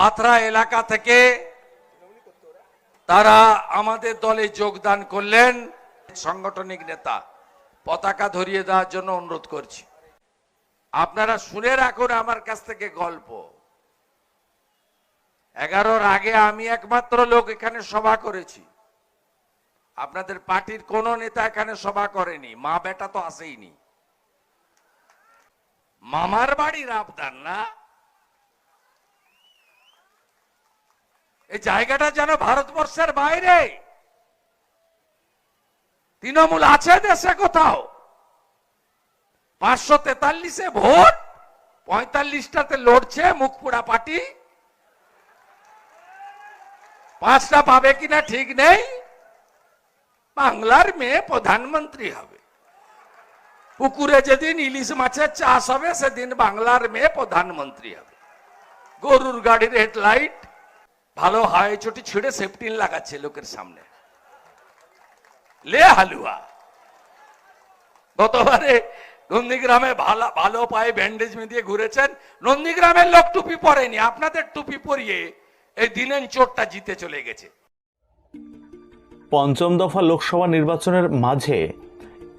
পাথরা এলাকা থেকে তারা আমাদের দলে যোগদান করলেন সাংগঠনিক নেতা। পতাকা ধরিয়ে দেওয়ার জন্য অনুরোধ করছি। আপনারা শুনে রাখুন আমার কাছ থেকে গল্প। এগারোর আগে আমি একমাত্র লোক এখানে সভা করেছি। আপনাদের পার্টির কোন নেতা এখানে সভা করেনি। মা বেটা তো আসেইনি মামার বাড়ির আবদার না? এই জায়গাটা যেন ভারতবর্ষের বাইরে। তৃণমূল আছে দেশে কোথাও? পাঁচশো তেতাল্লিশে ভোট, পঁয়তাল্লিশটাতে লড়ছে মুখপুরা পার্টি। পাঁচটা পাবে কিনা ঠিক নেই। বাংলার মেয়ে প্রধানমন্ত্রী হবে। পুকুরে যেদিন ইলিশ মাছের চাষ হবে, সেদিন বাংলার মেয়ে প্রধানমন্ত্রী হবে। গরুর গাড়ির হেডলাইট ভালো হাই চটি ছিঁড়ে সেফটিন লাগাচ্ছে লোকের সামনে। লে হালুয়া। গতবারে নন্দীগ্রামে ভালো ভালো পায়ে ব্যান্ডেজ দিয়ে ঘুরেছেন। নন্দীগ্রামের লোক টুপি পরেনি, আপনাদের টুপি পরিয়ে এই দিনেন চোরটা জিতে চলে গেছে। পঞ্চম দফা লোকসভা নির্বাচনের মাঝে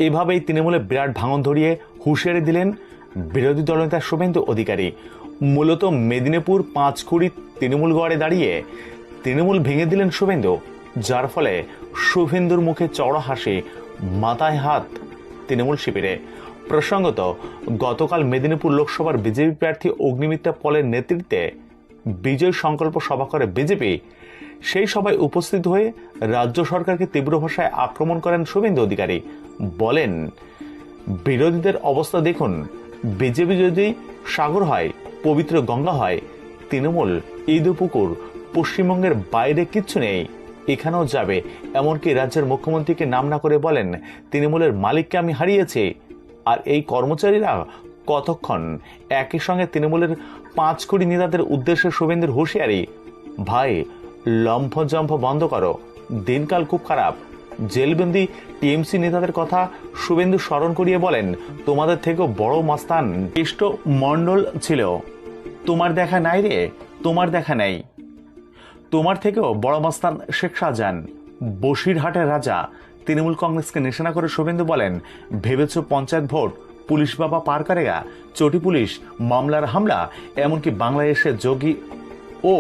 এভাবেই তৃণমূলে বিরাট ভাঙন ধরিয়ে হুঁশিয়ারি দিলেন বিরোধী দলনেতা শুভেন্দু অধিকারী। মূলত মেদিনীপুর পাঁচকুড়ি তৃণমূল গড়ে দাঁড়িয়ে তৃণমূল ভেঙে দিলেন শুভেন্দু, যার ফলে শুভেন্দুর মুখে চড়া হাসি, মাথায় হাত তৃণমূল শিবিরে। প্রসঙ্গত, গতকাল মেদিনীপুর লোকসভার বিজেপি প্রার্থী অগ্নিমিত্রা পলের নেতৃত্বে বিজয় সংকল্প সভা করে বিজেপি। সেই সভায় উপস্থিত হয়ে রাজ্য সরকারকে তীব্র ভাষায় আক্রমণ করেন শুভেন্দু অধিকারী। বলেন, বিরোধীদের অবস্থা দেখুন, বিজেপি যদি সাগর হয় পবিত্র গঙ্গা হয়। তৃণমূল ঈদপুকুর পশ্চিমবঙ্গের বাইরে কিচ্ছু নেই। এখানেও যাবে, এমনকি রাজ্যের মুখ্যমন্ত্রীকে নাম না করে বলেন, তৃণমূলের মালিককে আমি হারিয়েছি। আর এই কর্মচারীরা কতক্ষণ একই সঙ্গে তৃণমূলের পাঁচ কোটি নেতাদের উদ্দেশ্যে শুভেন্দুর হুঁশিয়ারি? ভাই লম্ফ জম্ফ বন্ধ করো। দিনকাল খুব খারাপ। জেলবন্দি টিএমসি নেতাদের কথা শুভেন্দু স্মরণ করিয়ে বলেন, তোমাদের থেকেও বড় মাস্তান কৃষ্ট মণ্ডল ছিল। তোমার দেখা নাই রে, তোমার দেখা নাই। তোমার থেকেও বড় মাস্তান শেখ শাহজাহান, বসিরহাটের রাজা, তৃণমূল কংগ্রেসকে নিশানা করে শুভেন্দু বলেন, ভেবেছ পঞ্চায়েত ভোট, পুলিশ বাবা পার করেগা? চটি পুলিশ, মামলার হামলা, এমনকি বাংলাদেশে যোগী ও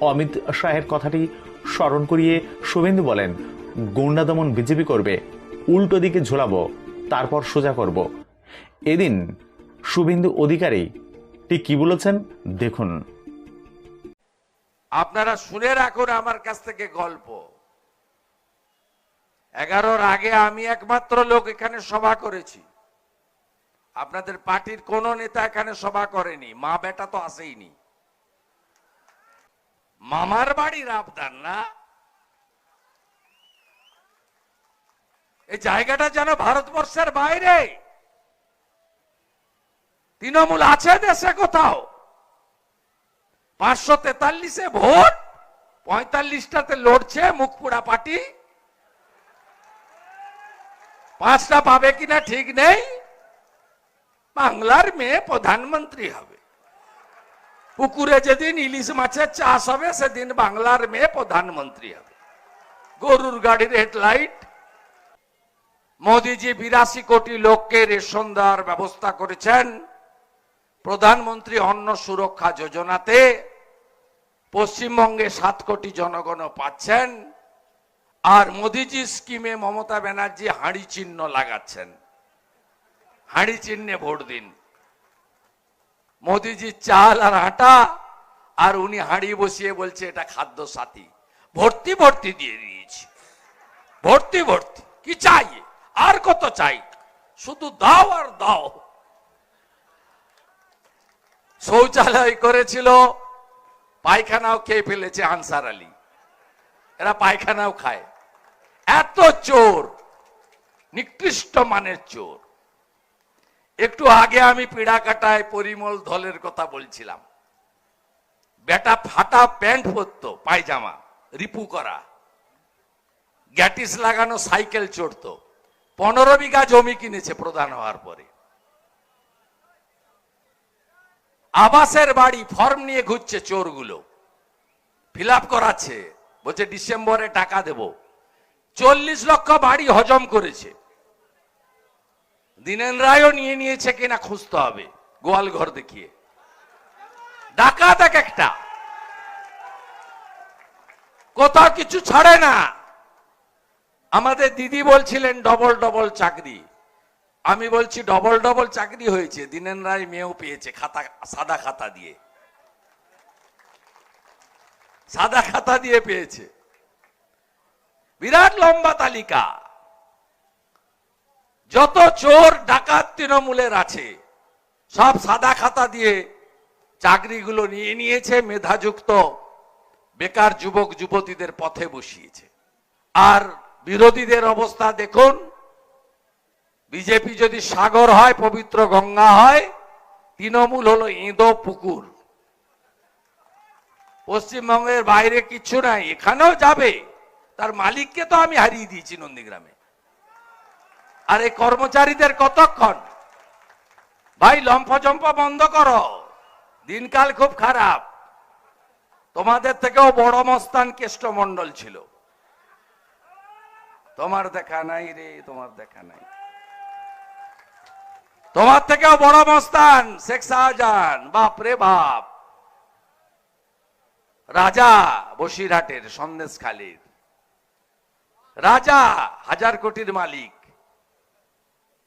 অমিত শাহের কথাটি স্মরণ করিয়ে শুভেন্দু বলেন, গুন্ডা দমন বিজেপি করবে, উল্টো দিকে ঝোলাবো, তারপর সোজা করব। এদিন শুভেন্দু অধিকারী ঠিক কি বলেছেন? দেখুন। আপনারা শুনে রাখুন আমার কাছ থেকে গল্প। এগারোর আগে আমি একমাত্র লোক এখানে সভা করেছি। আপনাদের পার্টির কোন নেতা এখানে সভা করেনি। মা বেটা তো আসেইনি। মামার বাড়ির আবদার না? এই জায়গাটা যেন ভারতবর্ষের বাইরে! তৃণমূল আছে দেশে কোথাও? পাঁচশো তেতাল্লিশে ভোট, পঁয়তাল্লিশটাতে লড়ছে মুখপুরা পার্টি। পাঁচটা পাবে কিনা ঠিক নেই। বাংলার মেয়ে প্রধানমন্ত্রী হবে। পুকুরে যেদিন ইলিশ মাছের চাষ হবে, সেদিন বাংলার মেয়ে প্রধানমন্ত্রী হবে। গরুর গাড়ির হেডলাইট। মোদিজি বিরাশি কোটি লোককে রেশন দেওয়ার ব্যবস্থা করেছেন। প্রধানমন্ত্রী অন্ন সুরক্ষা যোজনাতে পশ্চিমবঙ্গে সাত কোটি জনগণ পাচ্ছেন আর মোদিজি স্কিমে মমতা ব্যানার্জি হাঁড়ি চিহ্ন লাগাচ্ছেন। হাঁড়ি চিহ্নে ভোট দিন। মোদিজি চাল আর আটা আর উনি হাঁড়ি বসিয়ে বলছে এটা খাদ্য সাথী। ভর্তি ভর্তি দিয়ে দিয়েছি। ভর্তি ভর্তি। কি চাই? আর কত চাই? শুধু দাও আর দাও। শৌচালয় করেছিল, পায়খানাও খেয়ে ফেলেছে আনসার আলী। এরা পায়খানাও খায়। এত চোর, নিকৃষ্ট মানের চোর। একটু আগে আমি পিড়া কাটায় পরিমল ধলের কথা বলছিলাম। বেটা ফাটা প্যান্ট পরতো, পায়জামা, রিপু করা। গ্যাটিস লাগানো সাইকেল চড়তো। পনেরো বিঘা জমি কিনেছে প্রধান হওয়ার পরে। আবাসের বাড়ি, ফর্ম নিয়ে ঘুরছে চোরগুলো। ফিল করাচ্ছে। বলছে, ডিসেম্বরে টাকা দেব। চল্লিশ লক্ষ বাড়ি হজম করেছে। দিনেন রায়ও নিয়ে নিয়েছে কিনা খুঁজতে হবে, গোয়াল ঘর দেখিয়ে। ডাকাত এক একটা। কোথাও কিছু ছাড়ে না। আমাদের দিদি বলছিলেন, ডবল ডবল চাকরি। আমি বলছি ডবল ডবল চাকরি হয়েছে, দিনেন রায় মেয়েও পেয়েছে খাতা, সাদা খাতা দিয়ে। সাদা খাতা দিয়ে পেয়েছে। বিরাট লম্বা তালিকা। যত চোর, ডাকাত তৃণমূলের আছে, সব সাদা খাতা দিয়ে চাকরিগুলো নিয়ে নিয়েছে, মেধাযুক্ত, বেকার যুবক, যুবতীদের পথে বসিয়েছে। আর বিরোধীদের অবস্থা দেখুন বিজেপি যদি সাগর হয়, পবিত্র গঙ্গা হয়, তৃণমূল হলো ইঁদো পুকুর। পশ্চিমবঙ্গের বাইরে কিছু নাই, এখানেও যাবে। তার মালিককে তো আমি হারিয়ে দিয়েছি নন্দীগ্রামে। আর এই কর্মচারীদের কতক্ষণ? ভাই লম্ফজম্প বন্ধ করো। দিনকাল খুব খারাপ। তোমাদের থেকেও বড় মস্তান কেষ্টমন্ডল ছিল। তোমার দেখা নাই রে, তোমার দেখা নাই। তোমার থেকেও বড় মস্তান শেখ শাহজাহান। বাপ রে বাপ। রাজা বসিরহাটের সন্দেশখালীর রাজা হাজার কোটির মালিক।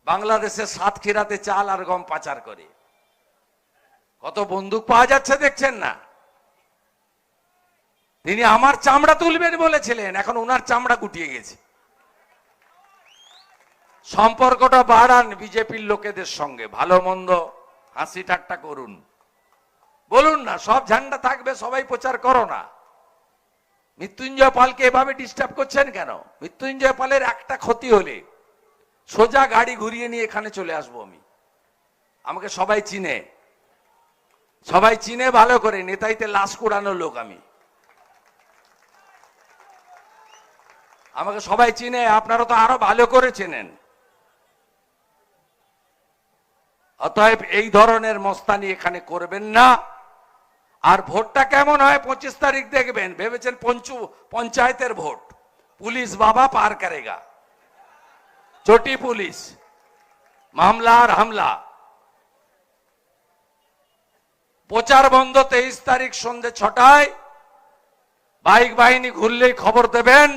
বাংলাদেশের সাতক্ষীরাতে চাল আর গম পাচার করে। কত বন্দুক পাওয়া যাচ্ছে দেখছেন না? তিনি আমার চামড়া তুলবেন বলেছিলেন, এখন ওনার চামড়া গুটিয়ে গেছে। সম্পর্কটা বাড়ান বিজেপির লোকেদের সঙ্গে, ভালো মন্দ, হাসি ঠাট্টা করুন। বলুন না, সব ঝান্ডা থাকবে, সবাই প্রচার করো না। মৃত্যুঞ্জয় পালকে এভাবে ডিস্টার্ব করছেন কেন? মৃত্যুঞ্জয় পালের একটা ক্ষতি হলে সোজা গাড়ি ঘুরিয়ে নিয়ে এখানে চলে আসব আমি। আমাকে সবাই চিনে। সবাই চিনে ভালো করে, নেতাইতে লাশ কুড়ানো লোক আমি। আমাকে সবাই চিনে, আপনারা তো আরও ভালো করে চেনেন। অতএব এই ধরনের মস্তানি এখানে করবেন না। আর ভোটটা কেমন হয় পঁচিশ তারিখ দেখবেন, ভেবেছেন পঞ্চু, পঞ্চায়েতের ভোট। পুলিশ বাবা পার করেগা। চটি পুলিশ। মামলা আর হামলা। প্রচার বন্ধ তেইশ তারিখ সন্ধে ছটায়। বাইক বাহিনী ঘুরলেই খবর দেবেন।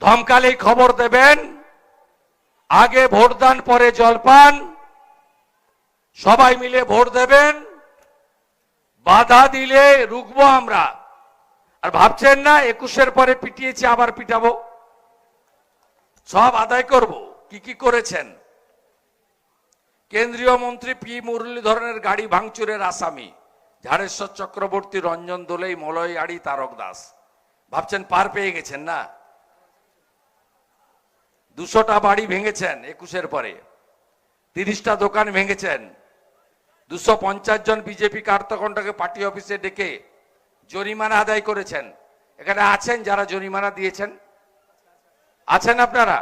ধমকালেই খবর দেবেন। আগে ভোটদান, পরে জলপান। সবাই মিলে ভোট দেবেন। বাধা দিলে রুখবো আমরা। আর ভাবছেন না, একুশের পরে পিটিয়েছি, আবার পিটাবো? সব আদায় করব। কি কি করেছেন? কেন্দ্রীয় মন্ত্রী পি মুরলীধরনের গাড়ি ভাঙচুরের আসামি। ঝাড়েশ্বর চক্রবর্তী, রঞ্জন দোলেই মলয় আড়ি তারক দাস। ভাবছেন পার পেয়ে গেছেন না? দুশোটা বাড়ি ভেঙেছেন একুশের পরে। তিরিশটা দোকান ভেঙেছেন। দুশো পঞ্চাশ জন বিজেপি কার্যকর্তাকে পার্টি অফিসে ডেকে জরিমানা আদায় করেছেন। এখানে আছেন যারা জরিমানা দিয়েছেন? আছেন আপনারা?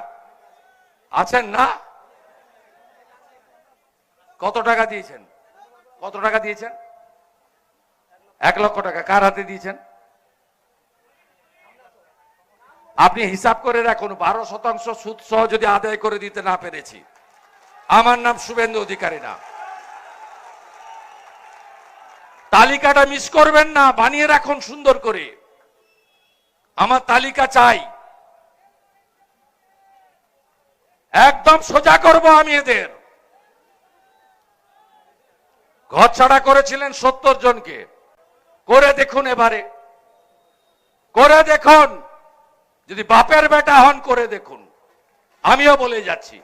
আছেন না? কত টাকা দিয়েছেন? কত টাকা দিয়েছেন? এক লক্ষ টাকা। কার হাতে দিয়েছেন? আপনি হিসাব করে রাখুন, বারো শতাংশ সুদ সহ যদি আদায় করে দিতে না পেরেছি। আমার নাম শুভেন্দু অধিকারী না। তালিকাটা মিস করবেন না, বানিয়ে রাখুন সুন্দর করে। আমার তালিকা চাই। একদম সোজা করব আমি এদের। ঘর ছাড়া করেছিলেন সত্তর জনকে। করে দেখুন এবারে। করে দেখুন। যদি বাপের বেটা হন করে দেখুন। আমিও বলে যাচ্ছি।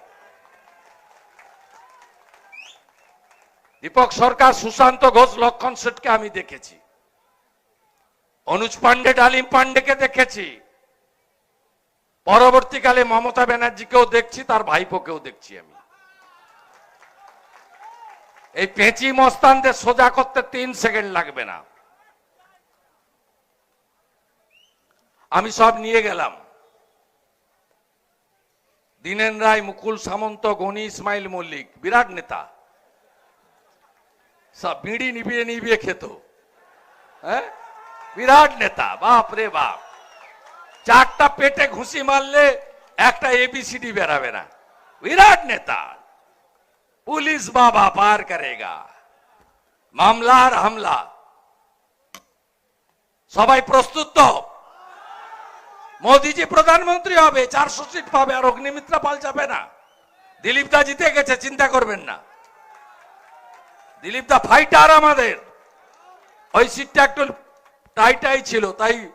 দীপক সরকার, সুশান্ত ঘোষ, লক্ষণ শেঠকে আমি দেখেছি। অনুজ পান্ডে ডালিম পান্ডেকে দেখেছি। পরবর্তীকালে মমতা ব্যানার্জিকেও দেখছি, তার ভাইপোকেও দেখছি আমি। এই পেঁচি মস্তানদের সোজা করতে তিন সেকেন্ড লাগবে না। আমি সব নিয়ে গেলাম। দীনেন রায়, মুকুল সামন্ত, গনি ইসমাইল মল্লিক, বিরাট নেতা। সব বিড়ি নিবিয়ে নিবিয়ে খেত। হ্যাঁ? বিরাট নেতা, বাপ রে বাপ। চারটা পেটে ঘুষি মারলে একটা এবিসিডি বেরাবে না। বিরাট নেতা। পুলিশ বাবা পার করেগা। মামলা আর হামলা। সবাই প্রস্তুত তো? মোদিজি প্রধানমন্ত্রী হবে, চারশো সিট পাবে আর অগ্নিমিত্রা পাল যাবে না। দিলীপ দা জিতে গেছে, চিন্তা করবেন না। দিলীপ দা ফাইটার আমাদের। ওই সিটটা একটু টাইটাই ছিল, তাই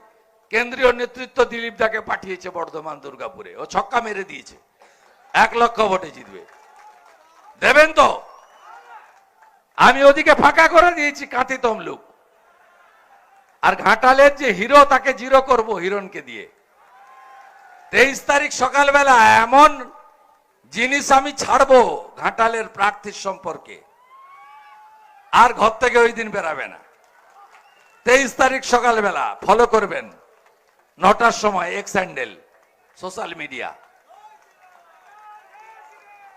কেন্দ্রীয় নেতৃত্ব দিলীপ দাকে পাঠিয়েছে বর্ধমান দুর্গাপুরে। ও ছক্কা মেরে দিয়েছে। এক লক্ষ ভোটে জিতবে। দেবেন তো? আমি ওদিকে ফাঁকা করে দিয়েছি কাঁথি তমলুক আর ঘাটালের যে হিরো, তাকে জিরো করব হিরণকে দিয়ে। তেইশ তারিখ সকালবেলা এমন জিনিস আমি ছাড়বো ঘাটালের প্রার্থীর সম্পর্কে। আর ঘর থেকে ওই দিন বেরাবে না। তেইশ তারিখ সকালবেলা ফলো করবেন নটার সময় এক্স হ্যান্ডেল সোশ্যাল মিডিয়া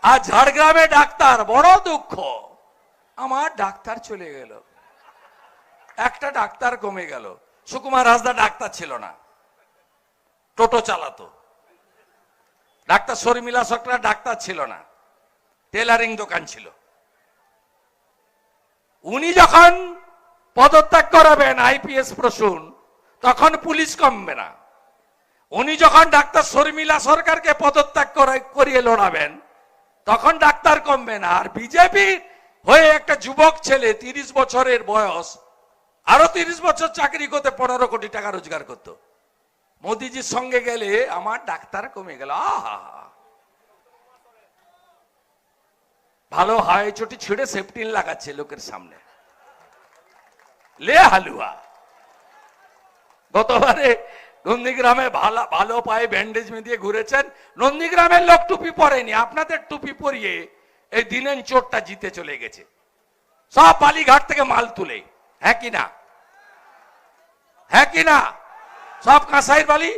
আর ঝাড়গ্রামে ডাক্তার, বড় দুঃখ। আমার ডাক্তার চলে গেল। একটা ডাক্তার কমে গেল। সুকুমার হাসদা ডাক্তার ছিল না। টোটো চালাতো। ডাক্তার শর্মিলা সরকার ডাক্তার ছিল না টেলারিং দোকান ছিল। উনি যখন পদত্যাগ করাবেন, আইপিএস প্রসূন, তখন পুলিশ কমবে না। উনি যখন ডাক্তার শর্মিলা সরকারকে পদত্যাগ করিয়ে লড়াবেন, তখন ডাক্তার কমবে না। আর বিজেপি হয়ে একটা যুবক ছেলে, তিরিশ বছরের বয়স, আরও তিরিশ বছর চাকরি করতে পনেরো কোটি টাকা রোজগার করতো। মোদিজির সঙ্গে গেলে আমার ডাক্তার কমে গেল। ভালো হাই চটি ছিঁড়ে সেফটিন লাগাচ্ছে লোকের সামনে। লে হালুয়া। গতবারে নন্দীগ্রামে ভালো ভালো পায়ে ব্যান্ডেজ দিয়ে ঘুরেছেন। নন্দীগ্রামের লোক টুপি পরেনি, আপনাদের টুপি পরিয়ে এই দিনেন চোরটা জিতে চলে গেছে। সব বালিঘাট থেকে মাল তুলে। হ্যাঁ কি না? হ্যাঁ কি না? সব কাঁসাইয়ের বালি?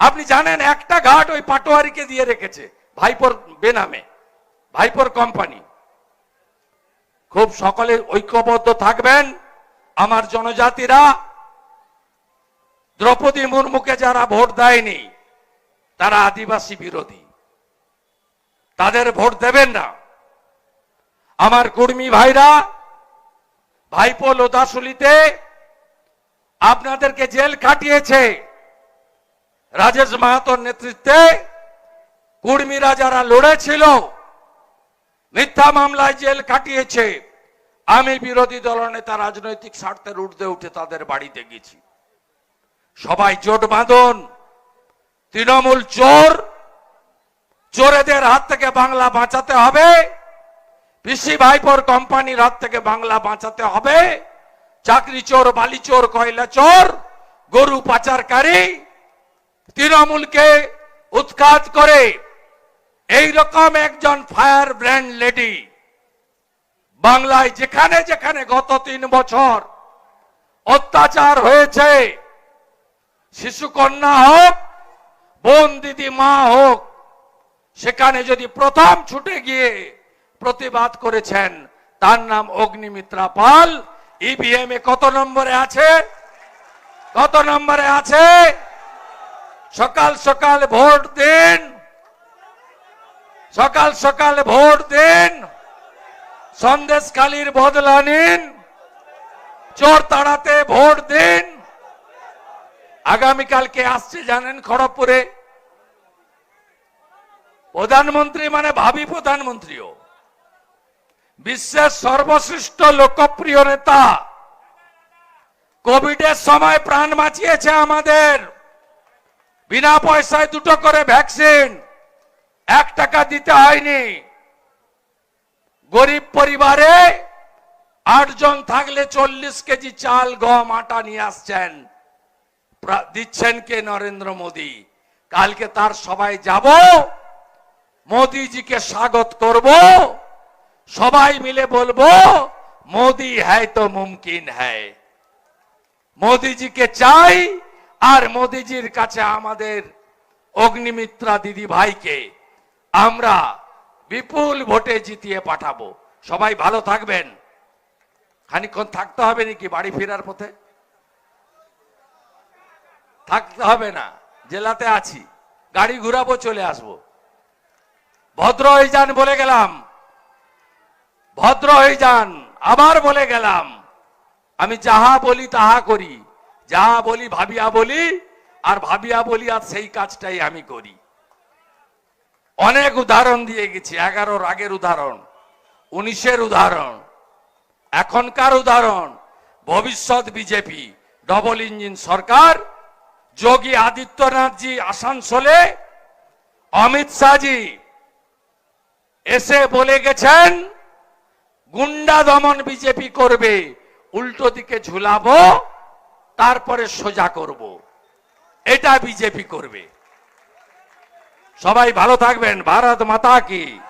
আপনি জানেন একটা ঘাট ওই পাটোয়ারিকে দিয়ে রেখেছে, ভাইপোর বেনামে, ভাইপোর কোম্পানি। খুব সকলে ঐক্যবদ্ধ থাকবেন, আমার জনজাতিরা। দ্রৌপদী মুর্মুকে যারা ভোট দেয়নি, তারা আদিবাসী বিরোধী। তাদের ভোট দেবেন না। আমার কর্মী ভাইরা, ভাইপো লোদাসুলিতে আপনাদেরকে জেল খাটিয়েছে। রাজেশ মাহাতোর নেতৃত্বে কুর্মীরা যারা লড়েছিল। মিথ্যা মামলায় জেল কাটিয়েছে আমি বিরোধী দলনেতা রাজনৈতিক স্বার্থের ঊর্ধ্বে উঠে তাদের বাড়িতে গেছি। সবাই জোট বাঁধন, তৃণমূল চোর, চোরেদের হাত থেকে বাংলা বাঁচাতে হবে, পিসি ভাইপোর কোম্পানির হাত থেকে বাংলা বাঁচাতে হবে। চাকরি চোর, বালি চোর, কয়লা চোর, গরু পাচারকারী তৃণমূলকে উৎখাত করে এই রকম একজন ফায়ার ব্র্যান্ড লেডি বাংলায় যেখানে যেখানে গত তিন বছর অত্যাচার হয়েছে। শিশু কন্যা হোক, বোন দিদি, মা হোক, সেখানে যদি প্রথম ছুটে গিয়ে প্রতিবাদ করেছেন, তার নাম অগ্নিমিত্রা পাল। ইভিএম এ কত নম্বরে আছে? কত নম্বরে আছে? সকাল সকাল ভোট দিন। সকাল সকাল ভোট দিন। সন্দেশ কালীর বদলা নিন। চোর তাড়াতে ভোট দিন। আগামীকালকে আসছে জানেন খড়গপুরে। প্রধানমন্ত্রী মানে ভাবি প্রধানমন্ত্রীও। বিশ্বের সর্বশ্রেষ্ঠ লোকপ্রিয় নেতা। কোভিডের সময় প্রাণ বাঁচিয়েছে আমাদের। বিনা পয়সায় দুটো করে ভ্যাকসিন, এক টাকা দিতে হয়নি। গরিব পরিবারে আটজন থাকলে চল্লিশ কেজি চাল, গম, আটা নিয়ে আসছেন। দিচ্ছেন কে নরেন্দ্র মোদী? কালকে তার সবাই যাব। মোদীজিকে স্বাগত করব। সবাই মিলে বলব, মোদি হ্যায় তো মুমকিন হ্যায়। মোদিজিকে চাই, আর মোদিজির কাছে আমাদের অগ্নিমিত্রা দিদি ভাইকে আমরা বিপুল ভোটে জিতিয়ে পাঠাবো। সবাই ভালো থাকবেন। খানিক্ষণ থাকতে হবে নাকি বাড়ি ফেরার পথে? থাকতে হবে না, জেলাতে আছি। গাড়ি ঘুরাবো, চলে আসব। ভদ্র হয়ে যান বলে গেলাম। ভদ্র হয়ে যান, আবার বলে গেলাম, আমি যাহা বলি তাহা করি যাহা বলি ভাবিয়া বলি, আর ভাবিয়া বলি আর সেই কাজটাই আমি করি। অনেক উদাহরণ দিয়ে গেছি, এগারোর আগের উদাহরণ, উনিশের উদাহরণ, এখনকার উদাহরণ, ভবিষ্যৎ বিজেপি, ডবল ইঞ্জিন সরকার, যোগী আদিত্যনাথজি আসানসোলে, অমিত শাহজি এসে বলে গেছেন গুন্ডা দমন বিজেপি করবে, উল্টো দিকে ঝুলাবো, তারপরে সোজা করব। এটা বিজেপি করবে। সবাই ভালো থাকবেন, ভারত মাতা কি।